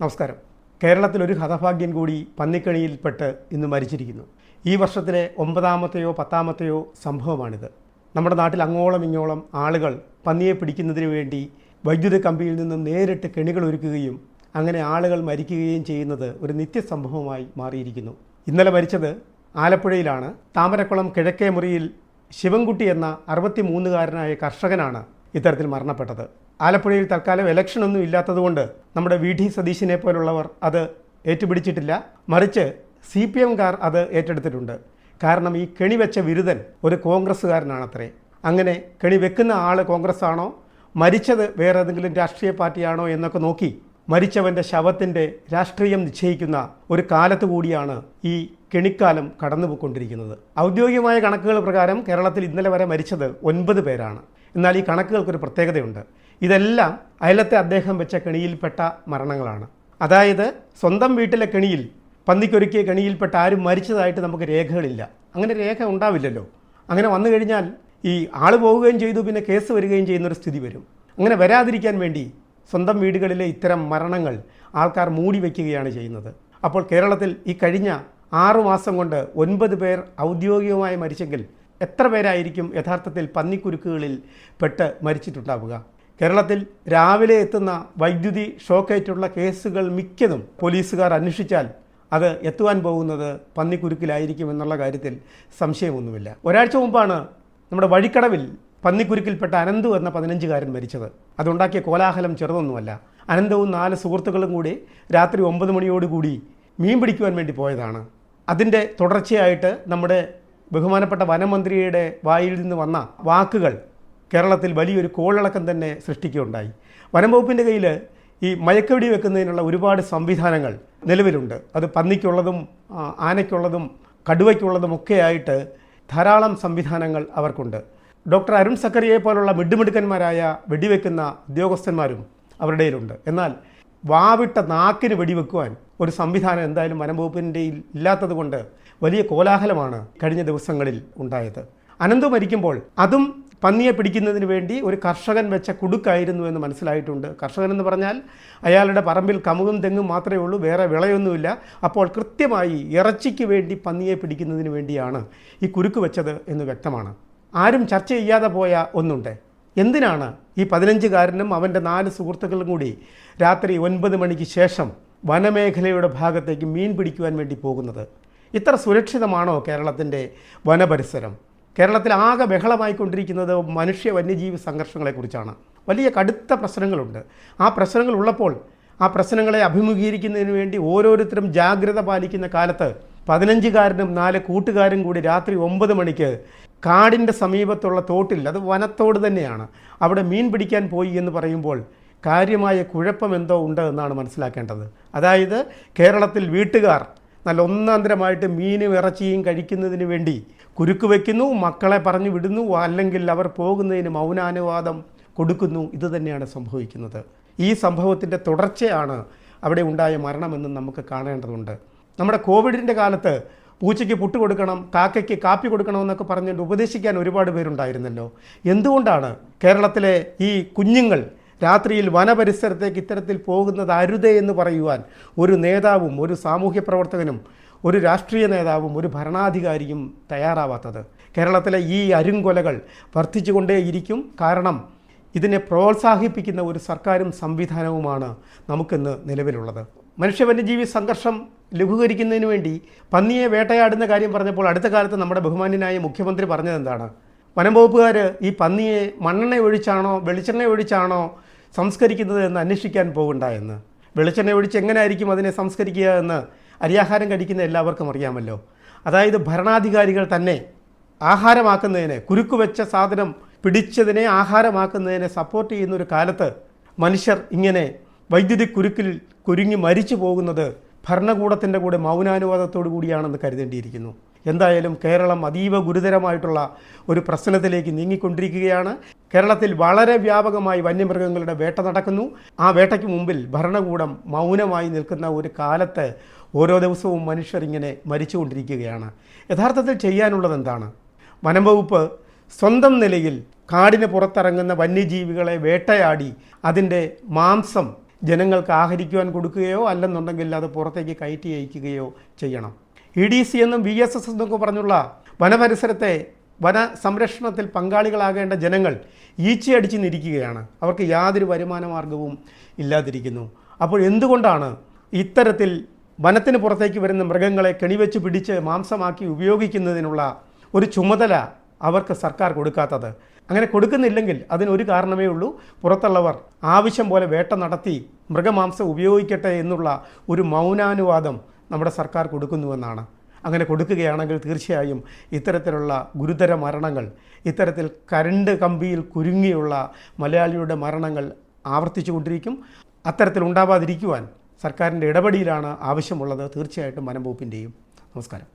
നമസ്കാരം. കേരളത്തിൽ ഒരു ഹതഭാഗ്യൻ കൂടി പന്നിക്കണിയിൽപ്പെട്ട് ഇന്ന് മരിച്ചിരിക്കുന്നു. ഈ വർഷത്തിലെ ഒമ്പതാമത്തെയോ പത്താമത്തെയോ സംഭവമാണിത്. നമ്മുടെ നാട്ടിൽ അങ്ങോളം ഇങ്ങോളം ആളുകൾ പന്നിയെ പിടിക്കുന്നതിന് വേണ്ടി വൈദ്യുത കമ്പിയിൽ നിന്നും നേരിട്ട് കെണികൾ ഒരുക്കുകയും അങ്ങനെ ആളുകൾ മരിക്കുകയും ചെയ്യുന്നത് ഒരു നിത്യസംഭവമായി മാറിയിരിക്കുന്നു. ഇന്നലെ മരിച്ചത് ആലപ്പുഴയിലാണ്. താമരക്കുളം കിഴക്കേ മുറിയിൽ ശിവൻകുട്ടി എന്ന അറുപത്തി മൂന്നുകാരനായ കർഷകനാണ് ഇത്തരത്തിൽ മരണപ്പെട്ടത്. ആലപ്പുഴയിൽ തൽക്കാലം ഇലക്ഷൻ ഒന്നും ഇല്ലാത്തതുകൊണ്ട് നമ്മുടെ വി ഡി സതീശിനെ പോലുള്ളവർ അത് ഏറ്റുപിടിച്ചിട്ടില്ല. മറിച്ച് സി പി എംകാർ അത് ഏറ്റെടുത്തിട്ടുണ്ട്. കാരണം ഈ കെണി വെച്ച വിരുദൻ ഒരു കോൺഗ്രസ്സുകാരനാണത്രേ. അങ്ങനെ കെണി വെക്കുന്ന ആൾ കോൺഗ്രസ് ആണോ മരിച്ചത് വേറെ ഏതെങ്കിലും രാഷ്ട്രീയ പാർട്ടിയാണോ എന്നൊക്കെ നോക്കി മരിച്ചവന്റെ ശവത്തിന്റെ രാഷ്ട്രീയം നിശ്ചയിക്കുന്ന ഒരു കാലത്ത് കൂടിയാണ് ഈ കെണിക്കാലം കടന്നുപോയിക്കൊണ്ടിരിക്കുന്നത്. ഔദ്യോഗികമായ കണക്കുകൾ പ്രകാരം കേരളത്തിൽ ഇന്നലെ വരെ മരിച്ചത് ഒൻപത് പേരാണ്. എന്നാൽ ഈ കണക്കുകൾക്കൊരു പ്രത്യേകതയുണ്ട്. ഇതെല്ലാം അയലത്തെ അദ്ദേഹം വെച്ച കെണിയിൽപ്പെട്ട മരണങ്ങളാണ്. അതായത് സ്വന്തം വീട്ടിലെ കെണിയിൽ പന്നിക്കൊരുക്കിയ കെണിയിൽപ്പെട്ട ആരും മരിച്ചതായിട്ട് നമുക്ക് രേഖകളില്ല. അങ്ങനെ രേഖ ഉണ്ടാവില്ലല്ലോ. അങ്ങനെ വന്നു കഴിഞ്ഞാൽ ഈ ആൾ പോവുകയും ചെയ്തു പിന്നെ കേസ് വരികയും ചെയ്യുന്നൊരു സ്ഥിതി വരും. അങ്ങനെ വരാതിരിക്കാൻ വേണ്ടി സ്വന്തം വീടുകളിലെ ഇത്തരം മരണങ്ങൾ ആൾക്കാർ മൂടി വയ്ക്കുകയാണ് ചെയ്യുന്നത്. അപ്പോൾ കേരളത്തിൽ ഈ കഴിഞ്ഞ ആറു മാസം കൊണ്ട് ഒൻപത് പേർ ഔദ്യോഗികമായി മരിച്ചെങ്കിൽ എത്ര പേരായിരിക്കും യഥാർത്ഥത്തിൽ പന്നിക്കുരുക്കുകളിൽ പെട്ട് മരിച്ചിട്ടുണ്ടാവുക? കേരളത്തിൽ രാവിലെ എത്തുന്ന വൈദ്യുതി ഷോക്കേറ്റുള്ള കേസുകൾ മിക്കതും പോലീസുകാർ അന്വേഷിച്ചാൽ അത് എത്തുവാൻ പോകുന്നത് പന്നിക്കുരുക്കിലായിരിക്കും എന്നുള്ള കാര്യത്തിൽ സംശയമൊന്നുമില്ല. ഒരാഴ്ച മുമ്പാണ് നമ്മുടെ വഴിക്കടവിൽ പന്നിക്കുരുക്കിൽപ്പെട്ട അനന്തു എന്ന പതിനഞ്ചുകാരൻ മരിച്ചത്. അതുണ്ടാക്കിയ കോലാഹലം ചെറുതൊന്നുമല്ല. അനന്തവും നാല് സുഹൃത്തുക്കളും കൂടി രാത്രി ഒമ്പത് മണിയോടുകൂടി മീൻ പിടിക്കുവാൻ വേണ്ടി പോയതാണ്. അതിന്റെ തുടർച്ചയായിട്ട് നമ്മുടെ ബഹുമാനപ്പെട്ട വനമന്ത്രിയുടെ വായിൽ നിന്ന് വന്ന വാക്കുകൾ കേരളത്തിൽ വലിയൊരു കോളിളക്കം തന്നെ സൃഷ്ടിക്കുകയുണ്ടായി. വനം വകുപ്പിന്റെ കയ്യിൽ ഈ മയക്കവെടി വെക്കുന്നതിനുള്ള ഒരുപാട് സംവിധാനങ്ങൾ നിലവിലുണ്ട്. അത് പന്നിക്കുള്ളതും ആനയ്ക്കുള്ളതും കടുവയ്ക്കുള്ളതും ഒക്കെയായിട്ട് ധാരാളം സംവിധാനങ്ങൾ അവർക്കുണ്ട്. ഡോക്ടർ അരുൺ സക്കറിയെ പോലുള്ള മിടുമിടുക്കന്മാരായ വെടിവെക്കുന്ന ഉദ്യോഗസ്ഥന്മാരും അവരുടെ കയ്യിലുണ്ട് എന്നാൽ വാവിട്ട നാക്കിന് വെടിവെക്കുവാൻ ഒരു സംവിധാനം എന്തായാലും വനംവകുപ്പിന്റെ ഇല്ലാത്തത് കൊണ്ട് വലിയ കോലാഹലമാണ് കഴിഞ്ഞ ദിവസങ്ങളിൽ ഉണ്ടായത്. അനന്തു മരിക്കുമ്പോൾ അതും പന്നിയെ പിടിക്കുന്നതിന് വേണ്ടി ഒരു കർഷകൻ വെച്ച കുടുക്കായിരുന്നു എന്ന് മനസ്സിലായിട്ടുണ്ട്. കർഷകൻ എന്ന് പറഞ്ഞാൽ അയാളുടെ പറമ്പിൽ കമുകും തെങ്ങും മാത്രമേ ഉള്ളൂ വേറെ വിളയൊന്നുമില്ല. അപ്പോൾ കൃത്യമായി ഇറച്ചിക്ക് വേണ്ടി പന്നിയെ പിടിക്കുന്നതിന് വേണ്ടിയാണ് ഈ കുരുക്ക് വെച്ചത് എന്ന് വ്യക്തമാണ്. ആരും ചർച്ച ചെയ്യാതെ പോയ ഒന്നുണ്ട്. എന്തിനാണ് ഈ പതിനഞ്ചുകാരനും അവന്റെ നാല് സുഹൃത്തുക്കളും കൂടി രാത്രി ഒൻപത് മണിക്ക് ശേഷം വനമേഖലയുടെ ഭാഗത്തേക്ക് മീൻ പിടിക്കുവാൻ വേണ്ടി പോകുന്നത്? ഇത്ര സുരക്ഷിതമാണോ കേരളത്തിന്റെ വനപരിസരം? കേരളത്തിൽ ആകെ ബഹളമായിക്കൊണ്ടിരിക്കുന്നത് മനുഷ്യ വന്യജീവി സംഘർഷങ്ങളെക്കുറിച്ചാണ് വലിയ കടുത്ത പ്രശ്നങ്ങളുണ്ട്. ആ പ്രശ്നങ്ങൾ ഉള്ളപ്പോൾ ആ പ്രശ്നങ്ങളെ അഭിമുഖീകരിക്കുന്നതിന് വേണ്ടി ഓരോരുത്തരും ജാഗ്രത പാലിക്കുന്ന കാലത്ത് പതിനഞ്ചുകാരനും നാല് കൂട്ടുകാരും കൂടി രാത്രി ഒമ്പത് മണിക്ക് കാടിന്റെ സമീപത്തുള്ള തോട്ടിൽ അത് വനത്തോട് തന്നെയാണ് അവിടെ മീൻ പിടിക്കാൻ പോയി എന്ന് പറയുമ്പോൾ കാര്യമായ കുഴപ്പമെന്തോ ഉണ്ട് എന്നാണ് മനസ്സിലാക്കേണ്ടത്. അതായത് കേരളത്തിൽ വീട്ടുകാർ നല്ല ഒന്നാന്തരമായിട്ട് മീനും ഇറച്ചിയും കഴിക്കുന്നതിന് വേണ്ടി കുരുക്ക് വയ്ക്കുന്നു മക്കളെ പറഞ്ഞു വിടുന്നു അല്ലെങ്കിൽ അവർ പോകുന്നതിന് മൗനാനുവാദം കൊടുക്കുന്നു. ഇത് തന്നെയാണ് സംഭവിക്കുന്നത്. ഈ സംഭവത്തിന്റെ തുടർച്ചയാണ് അവിടെ ഉണ്ടായ മരണമെന്ന് നമുക്ക് കാണേണ്ടതുണ്ട്. നമ്മുടെ കോവിഡിന്റെ കാലത്ത് പൂച്ചയ്ക്ക് പുട്ട് കൊടുക്കണം കാക്കയ്ക്ക് കാപ്പി കൊടുക്കണമെന്നൊക്കെ പറഞ്ഞുകൊണ്ട് ഉപദേശിക്കാൻ ഒരുപാട് പേരുണ്ടായിരുന്നല്ലോ. എന്തുകൊണ്ടാണ് കേരളത്തിലെ ഈ കുഞ്ഞുങ്ങൾ രാത്രിയിൽ വനപരിസരത്തേക്ക് ഇത്തരത്തിൽ പോകുന്നത് അരുതേ എന്ന് പറയുവാൻ ഒരു നേതാവും ഒരു സാമൂഹ്യ പ്രവർത്തകനും ഒരു രാഷ്ട്രീയ നേതാവും ഒരു ഭരണാധികാരിയും തയ്യാറാവാത്തത്. കേരളത്തിലെ ഈ അരുങ്കൊലകൾ വർദ്ധിച്ചുകൊണ്ടേയിരിക്കും. കാരണം ഇതിനെ പ്രോത്സാഹിപ്പിക്കുന്ന ഒരു സർക്കാരും സംവിധാനവുമാണ് നമുക്കിന്ന് നിലവിലുള്ളത്. മനുഷ്യ വന്യജീവി സംഘർഷം ലഘൂകരിക്കുന്നതിന് വേണ്ടി പന്നിയെ വേട്ടയാടുന്ന കാര്യം പറഞ്ഞപ്പോൾ അടുത്ത കാലത്ത് നമ്മുടെ ബഹുമാന്യനായ മുഖ്യമന്ത്രി പറഞ്ഞത് എന്താണ് വനം വകുപ്പുകാർ ഈ പന്നിയെ മണ്ണെണ്ണ ഒഴിച്ചാണോ വെളിച്ചെണ്ണ ഒഴിച്ചാണോ സംസ്കരിക്കുന്നത് എന്ന് അന്വേഷിക്കാൻ പോകണ്ട എന്ന്. വെളിച്ചെണ്ണ ഒഴിച്ച് എങ്ങനെയായിരിക്കും അതിനെ സംസ്കരിക്കുക എന്ന് അരിയാഹാരം കഴിക്കുന്ന എല്ലാവർക്കും അറിയാമല്ലോ. അതായത് ഭരണാധികാരികൾ തന്നെ ആഹാരമാക്കുന്നതിനെ കുരുക്ക് വെച്ച സാധനം പിടിച്ചതിനെ ആഹാരമാക്കുന്നതിനെ സപ്പോർട്ട് ചെയ്യുന്ന ഒരു കാലത്ത് മനുഷ്യർ ഇങ്ങനെ വൈദ്യുതി കുരുക്കിൽ കുരുങ്ങി മരിച്ചു പോകുന്നത് ഭരണകൂടത്തിന്റെ കൂടെ മൗനാനുവാദത്തോടു കൂടിയാണെന്ന് കരുതേണ്ടിയിരിക്കുന്നു. എന്തായാലും കേരളം അതീവ ഗുരുതരമായിട്ടുള്ള ഒരു പ്രശ്നത്തിലേക്ക് നീങ്ങിക്കൊണ്ടിരിക്കുകയാണ്. കേരളത്തിൽ വളരെ വ്യാപകമായി വന്യമൃഗങ്ങളുടെ വേട്ട നടക്കുന്നു. ആ വേട്ടയ്ക്ക് മുമ്പിൽ ഭരണകൂടം മൗനമായി നിൽക്കുന്ന ഒരു കാലത്ത് ഓരോ ദിവസവും മനുഷ്യർ ഇങ്ങനെ മരിച്ചുകൊണ്ടിരിക്കുകയാണ്. യഥാർത്ഥത്തിൽ ചെയ്യാനുള്ളത് എന്താണ്? വനം വകുപ്പ് സ്വന്തം നിലയിൽ കാടിന് പുറത്തിറങ്ങുന്ന വന്യജീവികളെ വേട്ടയാടി അതിന്റെ മാംസം ജനങ്ങൾക്ക് ആഹരിക്കുവാൻ കൊടുക്കുകയോ അല്ലെന്നുണ്ടെങ്കിൽ അത് പുറത്തേക്ക് കയറ്റി അയക്കുകയോ ചെയ്യണം. ഇ ഡി സി എന്നും വി എസ് എസ് എന്നൊക്കെ പറഞ്ഞുള്ള വനപരിസരത്തെ വന സംരക്ഷണത്തിൽ പങ്കാളികളാകേണ്ട ജനങ്ങൾ ഈച്ചയടിച്ച് നിരിക്കുകയാണ്. അവർക്ക് യാതൊരു വരുമാന മാർഗവും ഇല്ലാതിരിക്കുന്നു. അപ്പോൾ എന്തുകൊണ്ടാണ് ഇത്തരത്തിൽ വനത്തിന് പുറത്തേക്ക് വരുന്ന മൃഗങ്ങളെ കെണിവെച്ച് പിടിച്ച് മാംസമാക്കി ഉപയോഗിക്കുന്നതിനുള്ള ഒരു ചുമതല അവർക്ക് സർക്കാർ കൊടുക്കാത്തത്? അങ്ങനെ കൊടുക്കുന്നില്ലെങ്കിൽ അതിനൊരു കാരണമേ ഉള്ളൂ. പുറത്തുള്ളവർ ആവശ്യം പോലെ വേട്ട നടത്തി മൃഗമാംസം ഉപയോഗിക്കട്ടെ എന്നുള്ള ഒരു മൗനാനുവാദം നമ്മുടെ സർക്കാർ കൊടുക്കുന്നുവെന്നാണ്. അങ്ങനെ കൊടുക്കുകയാണെങ്കിൽ തീർച്ചയായും ഇത്തരത്തിലുള്ള ഗുരുതര മരണങ്ങൾ ഇത്തരത്തിൽ കരണ്ട് കമ്പിയിൽ കുരുങ്ങിയുള്ള മലയാളിയുടെ മരണങ്ങൾ ആവർത്തിച്ചു കൊണ്ടിരിക്കും. അത്തരത്തിൽ ഉണ്ടാവാതിരിക്കുവാൻ സർക്കാരിന്റെ ഇടപെടിയിലാണ് ആവശ്യമുള്ളത്. തീർച്ചയായിട്ടും മനംപോപ്പിന്റെയും നമസ്കാരം.